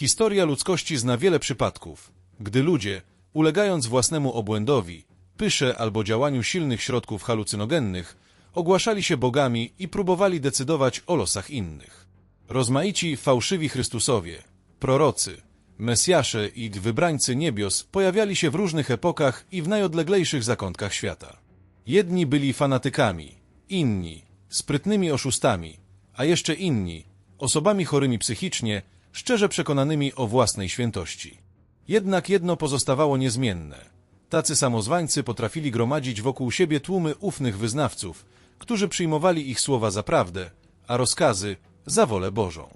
Historia ludzkości zna wiele przypadków, gdy ludzie, ulegając własnemu obłędowi, pysze albo działaniu silnych środków halucynogennych, ogłaszali się bogami i próbowali decydować o losach innych. Rozmaici fałszywi Chrystusowie, prorocy, Mesjasze i wybrańcy niebios pojawiali się w różnych epokach i w najodleglejszych zakątkach świata. Jedni byli fanatykami, inni sprytnymi oszustami, a jeszcze inni osobami chorymi psychicznie, szczerze przekonanymi o własnej świętości. Jednak jedno pozostawało niezmienne. Tacy samozwańcy potrafili gromadzić wokół siebie tłumy ufnych wyznawców, którzy przyjmowali ich słowa za prawdę, a rozkazy za wolę Bożą.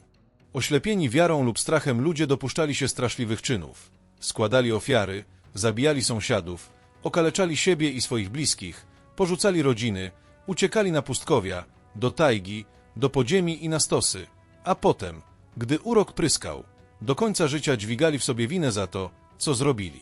Oślepieni wiarą lub strachem ludzie dopuszczali się straszliwych czynów. Składali ofiary, zabijali sąsiadów, okaleczali siebie i swoich bliskich, porzucali rodziny, uciekali na pustkowia, do tajgi, do podziemi i na stosy, a potem, gdy urok pryskał, do końca życia dźwigali w sobie winę za to, co zrobili.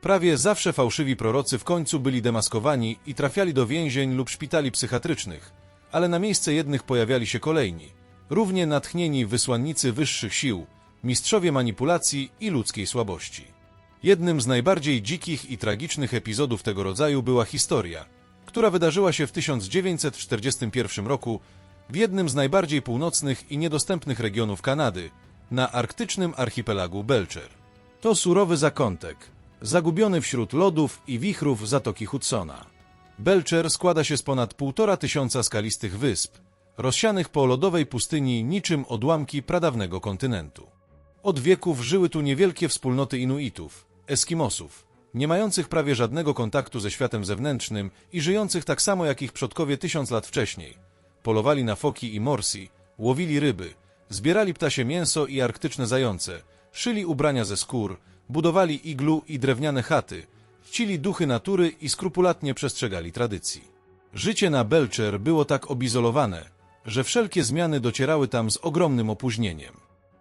Prawie zawsze fałszywi prorocy w końcu byli demaskowani i trafiali do więzień lub szpitali psychiatrycznych, ale na miejsce jednych pojawiali się kolejni – równie natchnieni wysłannicy wyższych sił, mistrzowie manipulacji i ludzkiej słabości. Jednym z najbardziej dzikich i tragicznych epizodów tego rodzaju była historia, która wydarzyła się w 1941 roku w jednym z najbardziej północnych i niedostępnych regionów Kanady, na arktycznym archipelagu Belcher. To surowy zakątek, zagubiony wśród lodów i wichrów Zatoki Hudsona. Belcher składa się z ponad półtora tysiąca skalistych wysp, rozsianych po lodowej pustyni niczym odłamki pradawnego kontynentu. Od wieków żyły tu niewielkie wspólnoty Inuitów, Eskimosów, nie mających prawie żadnego kontaktu ze światem zewnętrznym i żyjących tak samo jak ich przodkowie tysiąc lat wcześniej. Polowali na foki i morsi, łowili ryby, zbierali ptasie mięso i arktyczne zające, szyli ubrania ze skór, budowali iglu i drewniane chaty, czcili duchy natury i skrupulatnie przestrzegali tradycji. Życie na Belcher było tak obizolowane, że wszelkie zmiany docierały tam z ogromnym opóźnieniem.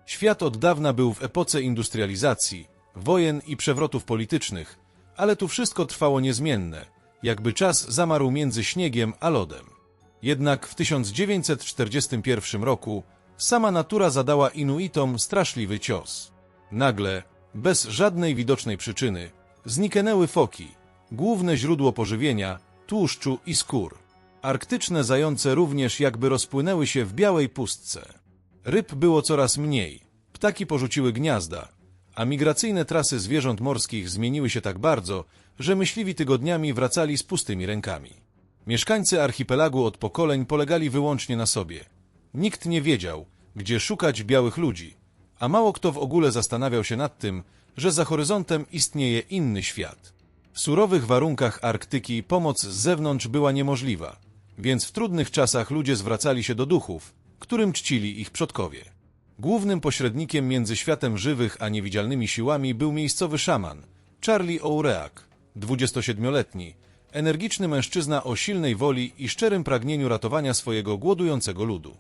Świat od dawna był w epoce industrializacji, wojen i przewrotów politycznych, ale tu wszystko trwało niezmienne, jakby czas zamarł między śniegiem a lodem. Jednak w 1941 roku sama natura zadała Inuitom straszliwy cios. Nagle, bez żadnej widocznej przyczyny, zniknęły foki, główne źródło pożywienia, tłuszczu i skór. Arktyczne zające również jakby rozpłynęły się w białej pustce. Ryb było coraz mniej, ptaki porzuciły gniazda, a migracyjne trasy zwierząt morskich zmieniły się tak bardzo, że myśliwi tygodniami wracali z pustymi rękami. Mieszkańcy archipelagu od pokoleń polegali wyłącznie na sobie. Nikt nie wiedział, gdzie szukać białych ludzi, a mało kto w ogóle zastanawiał się nad tym, że za horyzontem istnieje inny świat. W surowych warunkach Arktyki pomoc z zewnątrz była niemożliwa – więc w trudnych czasach ludzie zwracali się do duchów, którym czcili ich przodkowie. Głównym pośrednikiem między światem żywych a niewidzialnymi siłami był miejscowy szaman, Charlie Oureak, 27-letni, energiczny mężczyzna o silnej woli i szczerym pragnieniu ratowania swojego głodującego ludu.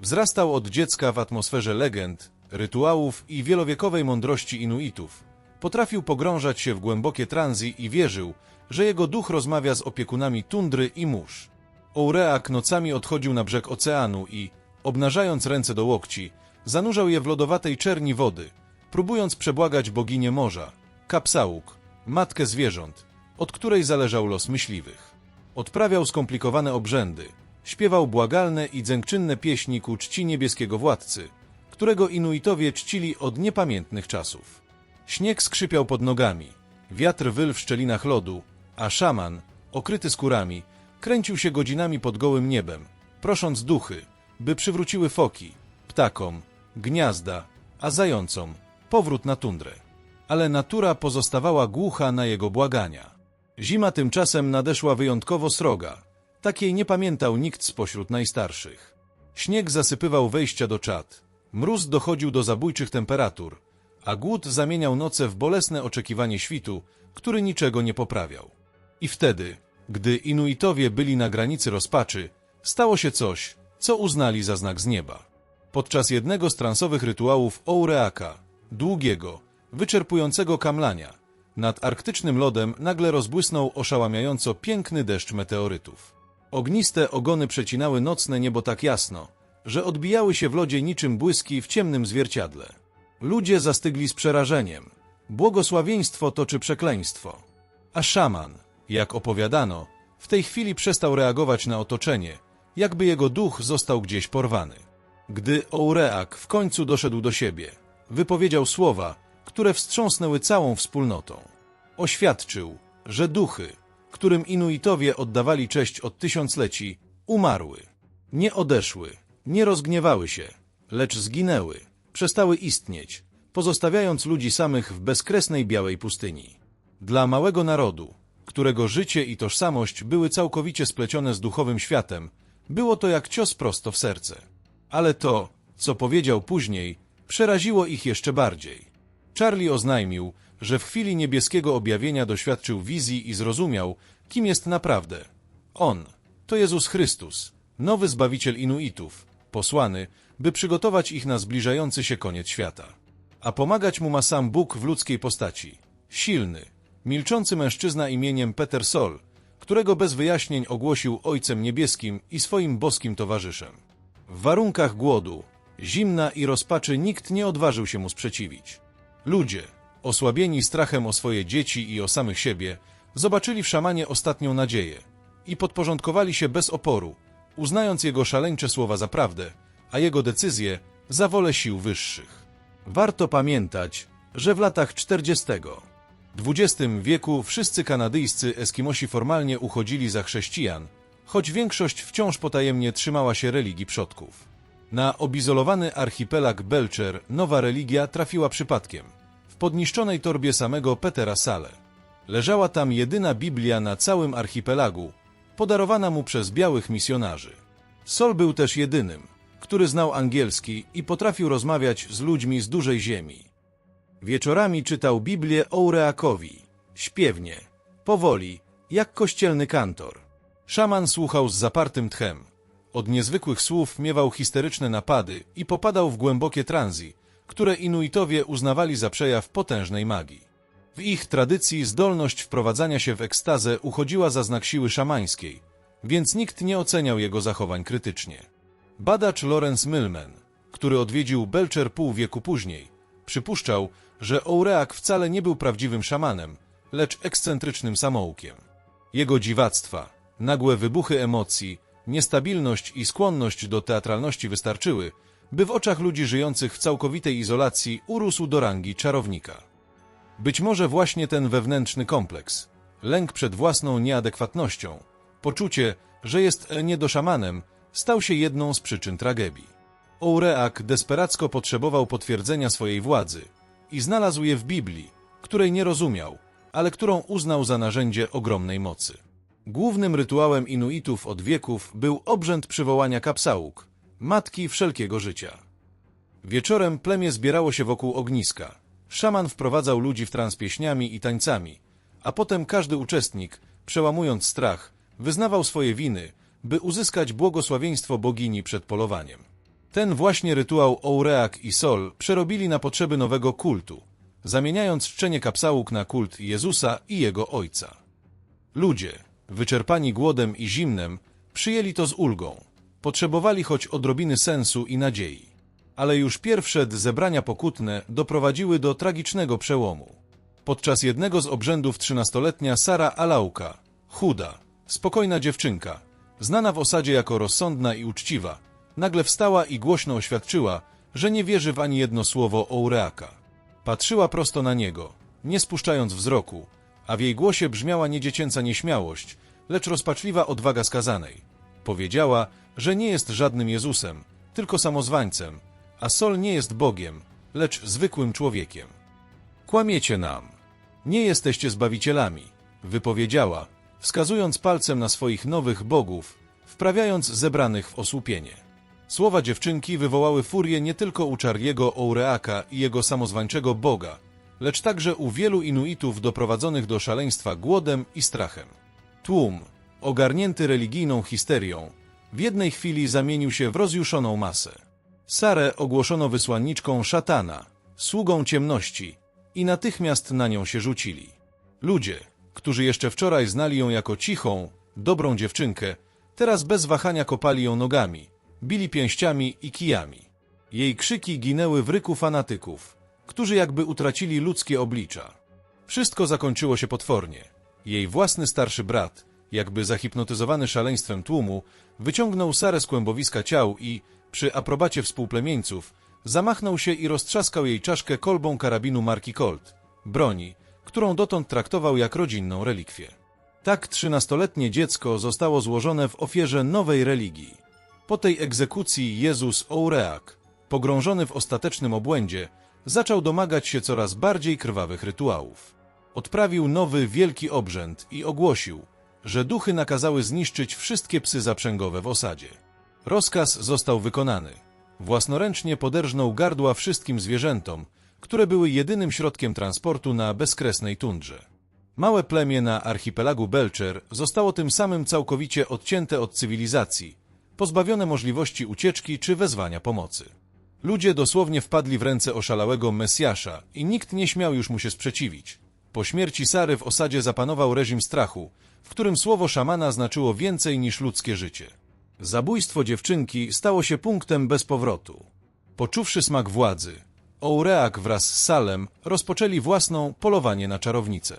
Wzrastał od dziecka w atmosferze legend, rytuałów i wielowiekowej mądrości Inuitów. Potrafił pogrążać się w głębokie transi i wierzył, że jego duch rozmawia z opiekunami tundry i mórz. Oureak nocami odchodził na brzeg oceanu i, obnażając ręce do łokci, zanurzał je w lodowatej czerni wody, próbując przebłagać boginię morza, Kapsałuk, matkę zwierząt, od której zależał los myśliwych. Odprawiał skomplikowane obrzędy, śpiewał błagalne i dzękczynne pieśni ku czci niebieskiego władcy, którego Inuitowie czcili od niepamiętnych czasów. Śnieg skrzypiał pod nogami, wiatr wyl w szczelinach lodu, a szaman, okryty skórami, Kręcił się godzinami pod gołym niebem, prosząc duchy, by przywróciły foki, ptakom, gniazda, a zającom powrót na tundrę. Ale natura pozostawała głucha na jego błagania. Zima tymczasem nadeszła wyjątkowo sroga. Takiej nie pamiętał nikt spośród najstarszych. Śnieg zasypywał wejścia do czat. Mróz dochodził do zabójczych temperatur, a głód zamieniał noce w bolesne oczekiwanie świtu, który niczego nie poprawiał. I wtedy, gdy Inuitowie byli na granicy rozpaczy, stało się coś, co uznali za znak z nieba. Podczas jednego z transowych rytuałów Oureaka, długiego, wyczerpującego kamlania, nad arktycznym lodem nagle rozbłysnął oszałamiająco piękny deszcz meteorytów. Ogniste ogony przecinały nocne niebo tak jasno, że odbijały się w lodzie niczym błyski w ciemnym zwierciadle. Ludzie zastygli z przerażeniem. Błogosławieństwo to czy przekleństwo? A szaman, jak opowiadano, w tej chwili przestał reagować na otoczenie, jakby jego duch został gdzieś porwany. Gdy Oureak w końcu doszedł do siebie, wypowiedział słowa, które wstrząsnęły całą wspólnotą. Oświadczył, że duchy, którym Inuitowie oddawali cześć od tysiącleci, umarły. Nie odeszły, nie rozgniewały się, lecz zginęły, przestały istnieć, pozostawiając ludzi samych w bezkresnej białej pustyni. Dla małego narodu, którego życie i tożsamość były całkowicie splecione z duchowym światem, było to jak cios prosto w serce. Ale to, co powiedział później, przeraziło ich jeszcze bardziej. Charlie oznajmił, że w chwili niebieskiego objawienia doświadczył wizji i zrozumiał, kim jest naprawdę. On to Jezus Chrystus, nowy Zbawiciel Inuitów, posłany, by przygotować ich na zbliżający się koniec świata. A pomagać mu ma sam Bóg w ludzkiej postaci. Silny, milczący mężczyzna imieniem Peter Sol, którego bez wyjaśnień ogłosił Ojcem Niebieskim i swoim boskim towarzyszem. W warunkach głodu, zimna i rozpaczy nikt nie odważył się mu sprzeciwić. Ludzie, osłabieni strachem o swoje dzieci i o samych siebie, zobaczyli w szamanie ostatnią nadzieję i podporządkowali się bez oporu, uznając jego szaleńcze słowa za prawdę, a jego decyzje za wolę sił wyższych. Warto pamiętać, że w latach 40. XX wieku wszyscy kanadyjscy Eskimosi formalnie uchodzili za chrześcijan, choć większość wciąż potajemnie trzymała się religii przodków. Na obizolowany archipelag Belcher nowa religia trafiła przypadkiem, w podniszczonej torbie samego Petera Sale. Leżała tam jedyna Biblia na całym archipelagu, podarowana mu przez białych misjonarzy. Sol był też jedynym, który znał angielski i potrafił rozmawiać z ludźmi z dużej ziemi. Wieczorami czytał Biblię Oureakowi, śpiewnie, powoli, jak kościelny kantor. Szaman słuchał z zapartym tchem. Od niezwykłych słów miewał histeryczne napady i popadał w głębokie transi, które Inuitowie uznawali za przejaw potężnej magii. W ich tradycji zdolność wprowadzania się w ekstazę uchodziła za znak siły szamańskiej, więc nikt nie oceniał jego zachowań krytycznie. Badacz Lawrence Millman, który odwiedził Belcher pół wieku później, przypuszczał, że Oureak wcale nie był prawdziwym szamanem, lecz ekscentrycznym samoukiem. Jego dziwactwa, nagłe wybuchy emocji, niestabilność i skłonność do teatralności wystarczyły, by w oczach ludzi żyjących w całkowitej izolacji urósł do rangi czarownika. Być może właśnie ten wewnętrzny kompleks, lęk przed własną nieadekwatnością, poczucie, że jest niedoszamanem, stał się jedną z przyczyn tragedii. Oureak desperacko potrzebował potwierdzenia swojej władzy i znalazł je w Biblii, której nie rozumiał, ale którą uznał za narzędzie ogromnej mocy. Głównym rytuałem Inuitów od wieków był obrzęd przywołania kapsałuk, matki wszelkiego życia. Wieczorem plemię zbierało się wokół ogniska. Szaman wprowadzał ludzi w trans pieśniami i tańcami, a potem każdy uczestnik, przełamując strach, wyznawał swoje winy, by uzyskać błogosławieństwo bogini przed polowaniem. Ten właśnie rytuał Oureak i Sol przerobili na potrzeby nowego kultu, zamieniając czczenie kapsałuk na kult Jezusa i jego ojca. Ludzie, wyczerpani głodem i zimnem, przyjęli to z ulgą. Potrzebowali choć odrobiny sensu i nadziei. Ale już pierwsze zebrania pokutne doprowadziły do tragicznego przełomu. Podczas jednego z obrzędów trzynastoletnia Sara Alauka, chuda, spokojna dziewczynka, znana w osadzie jako rozsądna i uczciwa, nagle wstała i głośno oświadczyła, że nie wierzy w ani jedno słowo Oureaka. Patrzyła prosto na niego, nie spuszczając wzroku, a w jej głosie brzmiała nie dziecięca nieśmiałość, lecz rozpaczliwa odwaga skazanej. Powiedziała, że nie jest żadnym Jezusem, tylko samozwańcem, a Sol nie jest Bogiem, lecz zwykłym człowiekiem. Kłamiecie nam. Nie jesteście zbawicielami, wypowiedziała, wskazując palcem na swoich nowych bogów, wprawiając zebranych w osłupienie. Słowa dziewczynki wywołały furię nie tylko u Charliego Oureaka i jego samozwańczego Boga, lecz także u wielu Inuitów doprowadzonych do szaleństwa głodem i strachem. Tłum, ogarnięty religijną histerią, w jednej chwili zamienił się w rozjuszoną masę. Sarę ogłoszono wysłanniczką szatana, sługą ciemności i natychmiast na nią się rzucili. Ludzie, którzy jeszcze wczoraj znali ją jako cichą, dobrą dziewczynkę, teraz bez wahania kopali ją nogami, bili pięściami i kijami. Jej krzyki ginęły w ryku fanatyków, którzy jakby utracili ludzkie oblicza. Wszystko zakończyło się potwornie. Jej własny starszy brat, jakby zahipnotyzowany szaleństwem tłumu, wyciągnął Sarę z kłębowiska ciał i, przy aprobacie współplemieńców, zamachnął się i roztrzaskał jej czaszkę kolbą karabinu marki Colt, broni, którą dotąd traktował jak rodzinną relikwię. Tak trzynastoletnie dziecko zostało złożone w ofierze nowej religii. Po tej egzekucji Jezus Oureak, pogrążony w ostatecznym obłędzie, zaczął domagać się coraz bardziej krwawych rytuałów. Odprawił nowy wielki obrzęd i ogłosił, że duchy nakazały zniszczyć wszystkie psy zaprzęgowe w osadzie. Rozkaz został wykonany. Własnoręcznie poderżnął gardła wszystkim zwierzętom, które były jedynym środkiem transportu na bezkresnej tundrze. Małe plemię na archipelagu Belcher zostało tym samym całkowicie odcięte od cywilizacji, pozbawione możliwości ucieczki czy wezwania pomocy. Ludzie dosłownie wpadli w ręce oszalałego Mesjasza i nikt nie śmiał już mu się sprzeciwić. Po śmierci Sary w osadzie zapanował reżim strachu, w którym słowo szamana znaczyło więcej niż ludzkie życie. Zabójstwo dziewczynki stało się punktem bez powrotu. Poczuwszy smak władzy, Oureak wraz z Salem rozpoczęli własną polowanie na czarownicę.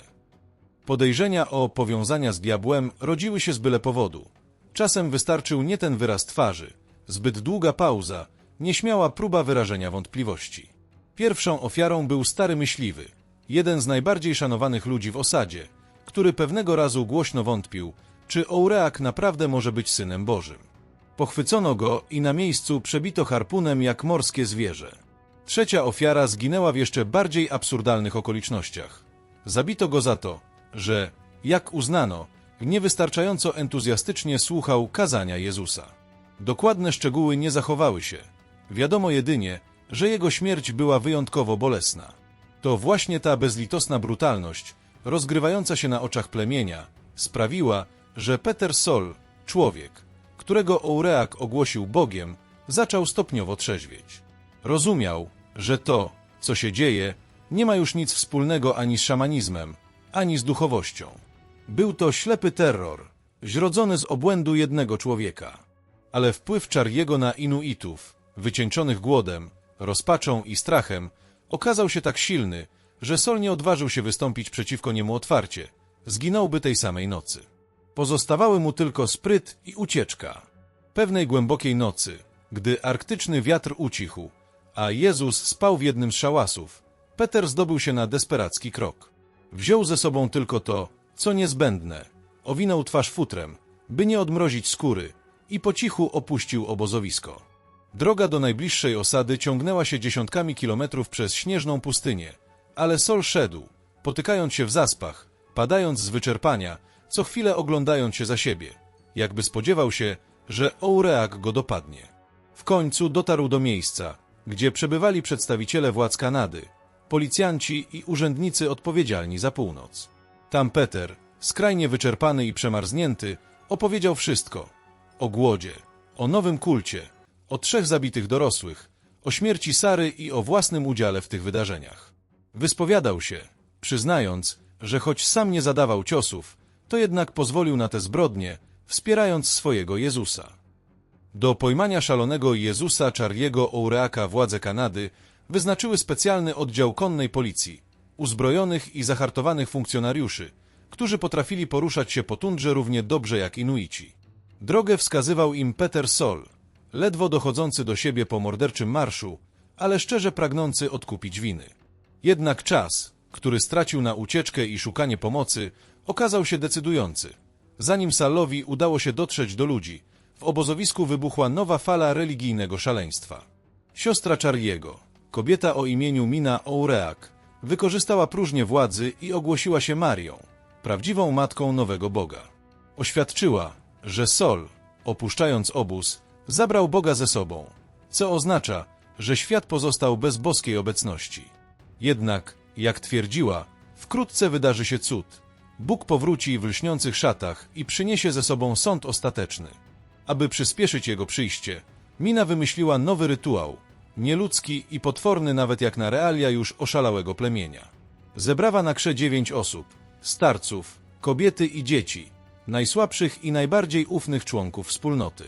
Podejrzenia o powiązania z diabłem rodziły się z byle powodu. Czasem wystarczył nie ten wyraz twarzy, zbyt długa pauza, nieśmiała próba wyrażenia wątpliwości. Pierwszą ofiarą był stary myśliwy, jeden z najbardziej szanowanych ludzi w osadzie, który pewnego razu głośno wątpił, czy Oureak naprawdę może być synem Bożym. Pochwycono go i na miejscu przebito harpunem jak morskie zwierzę. Trzecia ofiara zginęła w jeszcze bardziej absurdalnych okolicznościach. Zabito go za to, że, jak uznano, niewystarczająco entuzjastycznie słuchał kazania Jezusa. Dokładne szczegóły nie zachowały się. Wiadomo jedynie, że jego śmierć była wyjątkowo bolesna. To właśnie ta bezlitosna brutalność, rozgrywająca się na oczach plemienia, sprawiła, że Peter Sol, człowiek, którego Oureak ogłosił Bogiem, zaczął stopniowo trzeźwieć. Rozumiał, że to, co się dzieje, nie ma już nic wspólnego ani z szamanizmem, ani z duchowością. Był to ślepy terror, zrodzony z obłędu jednego człowieka. Ale wpływ Czariego na Inuitów, wycieńczonych głodem, rozpaczą i strachem, okazał się tak silny, że Sol nie odważył się wystąpić przeciwko niemu otwarcie. Zginąłby tej samej nocy. Pozostawały mu tylko spryt i ucieczka. Pewnej głębokiej nocy, gdy arktyczny wiatr ucichł, a Jezus spał w jednym z szałasów, Peter zdobył się na desperacki krok. Wziął ze sobą tylko to, co niezbędne, owinął twarz futrem, by nie odmrozić skóry i po cichu opuścił obozowisko. Droga do najbliższej osady ciągnęła się dziesiątkami kilometrów przez śnieżną pustynię, ale Sol szedł, potykając się w zaspach, padając z wyczerpania, co chwilę oglądając się za siebie, jakby spodziewał się, że Oureak go dopadnie. W końcu dotarł do miejsca, gdzie przebywali przedstawiciele władz Kanady, policjanci i urzędnicy odpowiedzialni za północ. Tam Peter, skrajnie wyczerpany i przemarznięty, opowiedział wszystko. O głodzie, o nowym kulcie, o trzech zabitych dorosłych, o śmierci Sary i o własnym udziale w tych wydarzeniach. Wyspowiadał się, przyznając, że choć sam nie zadawał ciosów, to jednak pozwolił na te zbrodnie, wspierając swojego Jezusa. Do pojmania szalonego Jezusa Czariego Oureaka władze Kanady wyznaczyły specjalny oddział konnej policji, uzbrojonych i zahartowanych funkcjonariuszy, którzy potrafili poruszać się po tundrze równie dobrze jak Inuici. Drogę wskazywał im Peter Sol, ledwo dochodzący do siebie po morderczym marszu, ale szczerze pragnący odkupić winy. Jednak czas, który stracił na ucieczkę i szukanie pomocy, okazał się decydujący. Zanim Salowi udało się dotrzeć do ludzi, w obozowisku wybuchła nowa fala religijnego szaleństwa. Siostra Czariego, kobieta o imieniu Mina Oureak, wykorzystała próżnię władzy i ogłosiła się Marią, prawdziwą matką nowego Boga. Oświadczyła, że Sol, opuszczając obóz, zabrał Boga ze sobą, co oznacza, że świat pozostał bez boskiej obecności. Jednak, jak twierdziła, wkrótce wydarzy się cud. Bóg powróci w lśniących szatach i przyniesie ze sobą sąd ostateczny. Aby przyspieszyć jego przyjście, Mina wymyśliła nowy rytuał, nieludzki i potworny nawet jak na realia już oszalałego plemienia. Zebrała na krze dziewięć osób, starców, kobiety i dzieci, najsłabszych i najbardziej ufnych członków wspólnoty.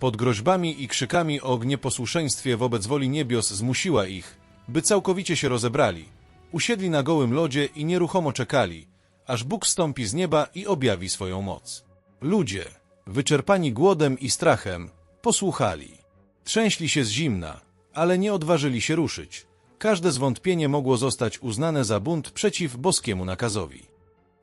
Pod groźbami i krzykami o nieposłuszeństwie wobec woli niebios zmusiła ich, by całkowicie się rozebrali. Usiedli na gołym lodzie i nieruchomo czekali, aż Bóg stąpi z nieba i objawi swoją moc. Ludzie, wyczerpani głodem i strachem, posłuchali. Trzęśli się z zimna, ale nie odważyli się ruszyć. Każde zwątpienie mogło zostać uznane za bunt przeciw boskiemu nakazowi.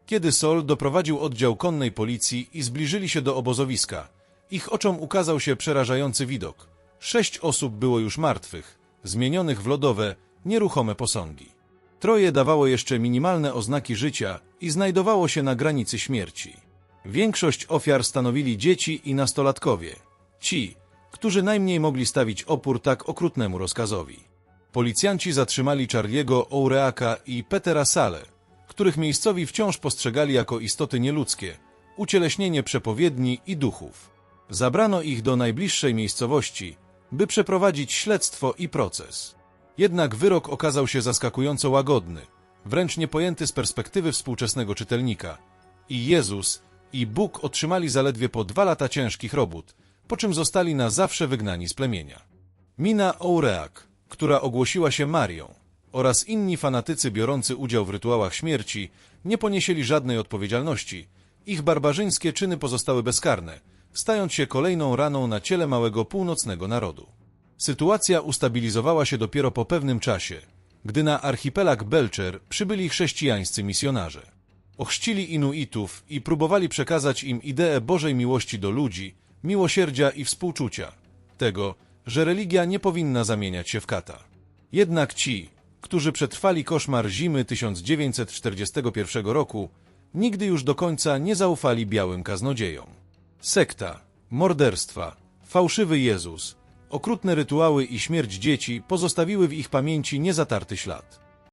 Kiedy Sol doprowadził oddział konnej policji i zbliżyli się do obozowiska, ich oczom ukazał się przerażający widok. Sześć osób było już martwych, zmienionych w lodowe, nieruchome posągi. Troje dawało jeszcze minimalne oznaki życia i znajdowało się na granicy śmierci. Większość ofiar stanowili dzieci i nastolatkowie. Ci, którzy najmniej mogli stawić opór tak okrutnemu rozkazowi. Policjanci zatrzymali Charliego Oureaka i Petera Sale, których miejscowi wciąż postrzegali jako istoty nieludzkie, ucieleśnienie przepowiedni i duchów. Zabrano ich do najbliższej miejscowości, by przeprowadzić śledztwo i proces. Jednak wyrok okazał się zaskakująco łagodny, wręcz niepojęty z perspektywy współczesnego czytelnika. I Jezus, i Bóg otrzymali zaledwie po dwa lata ciężkich robót, po czym zostali na zawsze wygnani z plemienia. Mina Oureak, która ogłosiła się Marią, oraz inni fanatycy biorący udział w rytuałach śmierci nie ponieśli żadnej odpowiedzialności. Ich barbarzyńskie czyny pozostały bezkarne, stając się kolejną raną na ciele małego północnego narodu. Sytuacja ustabilizowała się dopiero po pewnym czasie, gdy na archipelag Belcher przybyli chrześcijańscy misjonarze. Ochrzcili Inuitów i próbowali przekazać im ideę Bożej miłości do ludzi, miłosierdzia i współczucia, tego, że religia nie powinna zamieniać się w kata. Jednak ci, którzy przetrwali koszmar zimy 1941 roku, nigdy już do końca nie zaufali białym kaznodziejom. Sekta, morderstwa, fałszywy Jezus, okrutne rytuały i śmierć dzieci pozostawiły w ich pamięci niezatarty ślad.